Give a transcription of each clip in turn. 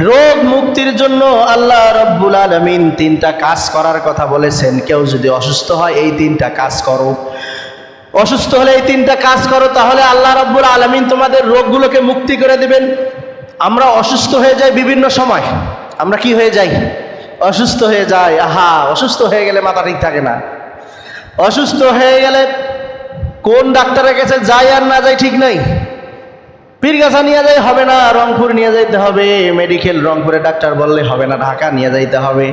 রোগ মুক্তির জন্য আল্লাহ রব্বুল আলমিন তিনটা কাজ করার কথা বলেছেন। কেউ যদি অসুস্থ হয়, এই তিনটা কাজ করো। অসুস্থ হলে এই তিনটা কাজ করো, তাহলে আল্লাহ রব্বুল আলমিন তোমাদের রোগগুলোকে মুক্তি করে দিবেন। আমরা অসুস্থ হয়ে যাই বিভিন্ন সময়। আমরা কি হয়ে যাই? অসুস্থ হয়ে যাই। আহা, অসুস্থ হয়ে গেলে মাথা ঠিক থাকে না। অসুস্থ হয়ে গেলে কোন ডাক্তারের কাছে যাই আর না যাই ঠিক নাই? পীরগাছা নিয়ে যাই হবে না, রংপুর নিয়ে যাইতে হবে। মেডিকেল রংপুরে ডাক্তার বললে হবে না, ঢাকা নিয়ে যাইতে হবে।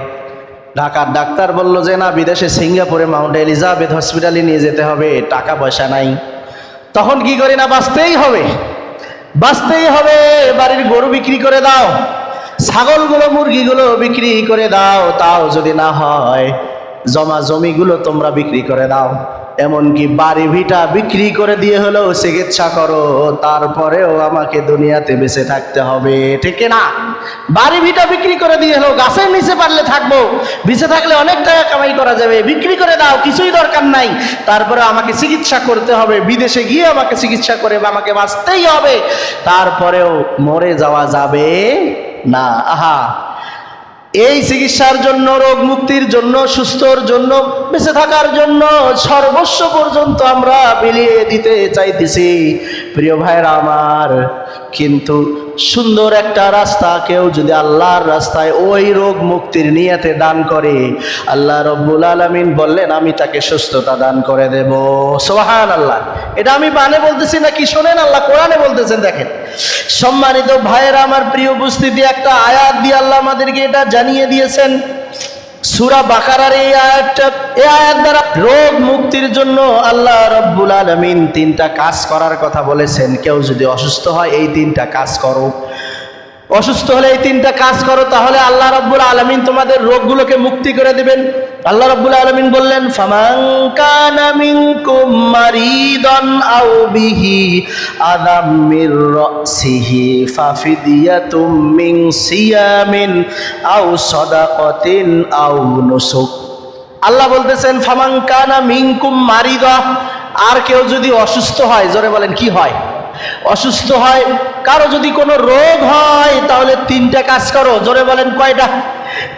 ঢাকার ডাক্তার বলল যে, না, বিদেশে সিঙ্গাপুরে মাউন্ট এলিজাবেথ হসপিটালে নিয়ে যেতে হবে, টাকা পয়সা নাই। তখন কি করি না, বাঁচতেই হবে। বাঁচতেই হবে, বাড়ির গরু বিক্রি করে দাও, ছাগলগুলো, মুরগিগুলো বিক্রি করে দাও, তাও যদি না হয়, জমা জমিগুলো তোমরা বিক্রি করে দাও। এমনকি বাড়ি ভিটা বিক্রি করে দিয়ে হলেও চিকিৎসা করো, তারপরেও আমাকে দুনিয়াতে বেঁচে থাকতে হবে, ঠিক না? বাড়ি ভিটা বিক্রি করে দিয়ে হলেও গাছের নিচে পারলে থাকব, বেঁচে থাকলে অনেক টাকা কামাই করা যাবে, বিক্রি করে দাও, কিছুই দরকার নাই, তারপরে আমাকে চিকিৎসা করতে হবে, বিদেশে গিয়ে আমাকে চিকিৎসা করে বা আমাকে বাঁচতেই হবে, তারপরেও মরে যাওয়া যাবে না, আহা। এই চিকিৎসার জন্য, রোগ মুক্তির জন্য, সুস্থর জন্য, বেঁচে থাকার জন্য সর্বস্ব পর্যন্ত আমরা বিলিয়ে দিতে চাইতেছি। প্রিয় ভাইরা আমার, কিন্তু সুন্দর একটা রাস্তা কেউ যদি আল্লাহর রাস্তায় ওই রোগ মুক্তির নিয়তে দান করে, আল্লাহ রব্বুল আলমিন বললেন, আমি তাকে সুস্থতা দান করে দেব। সোহান আল্লাহ এটা আমি বানে বলতেছি না কি শোনেন আল্লাহ কোরআনে বলতেছেন, দেখেন। সম্মানিত ভাইয়েরা, আমার প্রিয় উপস্থিতি, একটা আয়াত দিয়ে আল্লাহ আমাদেরকে এটা জানিয়ে দিয়েছেন। সুরা বাকারার এই আয়াতটা, এই আয়াত দ্বারা রোগ মুক্তির জন্য আল্লাহ রব্বুল আলমিন তিনটা কাজ করার কথা বলেছেন। কেউ যদি অসুস্থ হয়, এই তিনটা কাজ করো। অসুস্থ হলে এই তিনটা কাজ করো, তাহলে আল্লাহ রব্বুল আলমিন তোমাদের রোগগুলোকে মুক্তি করে দিবেন। আল্লাহ রব্বুল আলামিন বললেন, ফামান কানা মিনকুম মারিদান আও বিহি আদাম মির রাসিহি ফাফিদিয়াতুম মিন সিয়ামিন আও সাদাকাতিন আও নুসুক। আল্লাহ বলতেছেন, ফামান কানা মিনকুম মারিদা। আর কেউ যদি অসুস্থ হয়, জোরে বলেন, কি হয়? অসুস্থ হয়, কারও যদি কোনো রোগ হয়, তাহলে তিনটা কাজ করো, জোরে বলেন, কয়টা?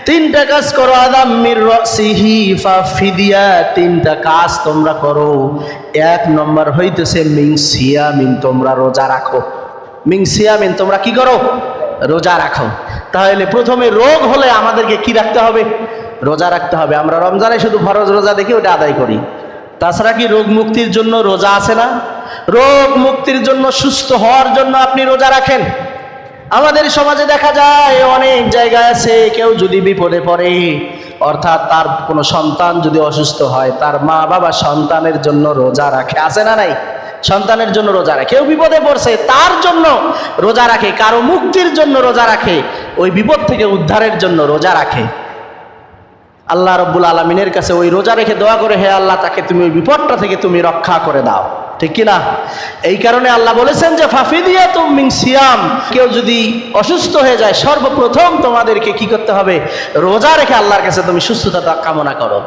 তিনটা কাজ করো, আদাম মির সিহি ফা ফিদিয়া, তিনটা কাজ তোমরা করো। এক নম্বর হইতেছে মিং সিয়ামিন, তোমরা রোজা রাখো। মিং সিয়ামিন, তোমরা কি করো? রোজা রাখো। তাহলে প্রথমে রোগ হলে আমাদেরকে কি রাখতে হবে? রোজা রাখতে হবে। আমরা রমজানে শুধু ফরজ রোজা দেখে, ওটা আদায় করি। তাছাড়া কি রোগ মুক্তির জন্য রোজা আছে না? রোগ মুক্তির জন্য সুস্থ হওয়ার জন্য আপনি রোজা রাখেন। আমাদের সমাজে দেখা যায় অনেক জায়গায় আছে, কেউ যদি বিপদে পড়ে, অর্থাৎ তার কোনো সন্তান যদি অসুস্থ হয়, তার মা বাবা সন্তানের জন্য রোজা রাখে। আছে না নাই? সন্তানের জন্য রোজা রাখে। কেউ বিপদে পড়ছে, তার জন্য রোজা রাখে। কারও মুক্তির জন্য রোজা রাখে। ওই বিপদ থেকে উদ্ধারের জন্য রোজা রাখে। আল্লাহ রব্বুল আলমিনের কাছে ওই রোজা রেখে দোয়া করে, হে আল্লাহ, তাকে তুমি ওই বিপদটা থেকে তুমি রক্ষা করে দাও। ঠিক কিনা? এই কারণে আল্লাহ বলেছেন যে ফাফি দিয়া তুমি সিয়াম। কেউ যদি অসুস্থ হয়ে যায়, সর্বপ্রথম তোমাদেরকে কি করতে হবে? রোজা রেখে আল্লাহর কাছে তুমি সুস্থতা কামনা করো।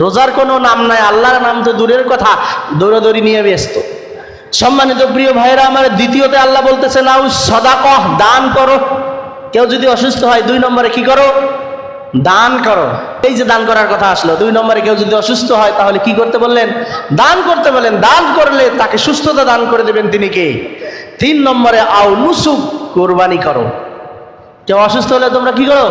রোজার কোনো নাম নাই, আল্লাহর নাম তো দূরের কথা। দৌড়াদৌড়ি নিয়ে ব্যস্ত। সম্মানিত প্রিয় ভাইরা আমার দ্বিতীয়তে আল্লাহ বলতেছে নাও সদাকহ, দান করো। কেউ যদি অসুস্থ হয়, দুই নম্বরে কি করো? দান করো। এই যে দান করার কথা আসলো, দুই নম্বরে কেউ যদি অসুস্থ হয়, তাহলে কি করতে বললেন? দান করতে বললেন। দান করলে তাকে সুস্থতা দান করে দেবেন তিনি কে? তিন নম্বরে, আও নুসুক, কোরবানি করো। কেউ অসুস্থ হলে তোমরা কি করো?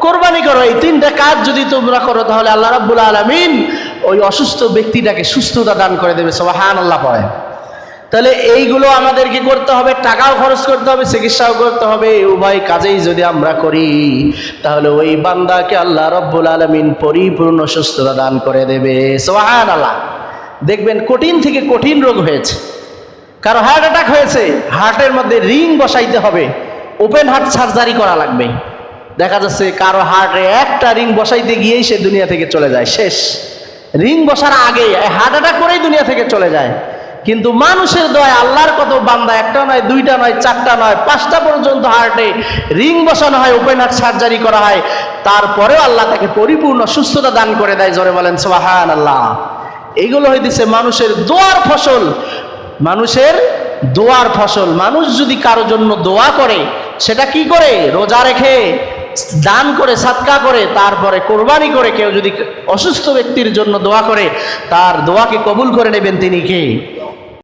কোরবানি করো। এই তিনটা কাজ যদি তোমরা করো, তাহলে আল্লাহ রাব্বুল আলমিন ওই অসুস্থ ব্যক্তিটাকে সুস্থতা দান করে দেবে। সবাই হান আল্লাহ পড়ে। তাহলে এইগুলো আমাদেরকে করতে হবে? টাকাও খরচ করতে হবে, চিকিৎসাও করতে হবে। উভয় কাজেই যদি আমরা করি, তাহলে ওই বান্দাকে আল্লাহ রব্বুল আলমিন পরিপূর্ণ সুস্থতা দান করে দেবে। সোহান আল্লাহ দেখবেন কঠিন থেকে কঠিন রোগ হয়েছে। কারও হার্ট অ্যাটাক হয়েছে হার্টের মধ্যে রিং বসাইতে হবে। ওপেন হার্ট সার্জারি করা লাগবে। দেখা যাচ্ছে কারও হার্টে একটা রিং বসাইতে গিয়েই সে দুনিয়া থেকে চলে যায়। শেষ। রিং বসার আগে হার্ট অ্যাটাক করেই দুনিয়া থেকে চলে যায়। কিন্তু মানুষের দয় আল্লাহর কত বান্দা, একটা নয়, দুইটা নয়, চারটা নয়, পাঁচটা পর্যন্ত হার্টে রিং বসানো হয় ওপেন হার্ট সার্জারি করা হয়। তারপরেও আল্লাহ তাকে পরিপূর্ণ সুস্থতা দান করে দেয়, জোরে বলেন সোহান আল্লাহ এইগুলো হইতেছে মানুষের দোয়ার ফসল। মানুষের দোয়ার ফসল। মানুষ যদি কারও জন্য দোয়া করে, সেটা কি করে? রোজা রেখে, দান করে সাদকা করে, তারপরে কোরবানি করে, কেউ যদি অসুস্থ ব্যক্তির জন্য দোয়া করে, তার দোয়াকে কবুল করে নেবেন তিনি কে?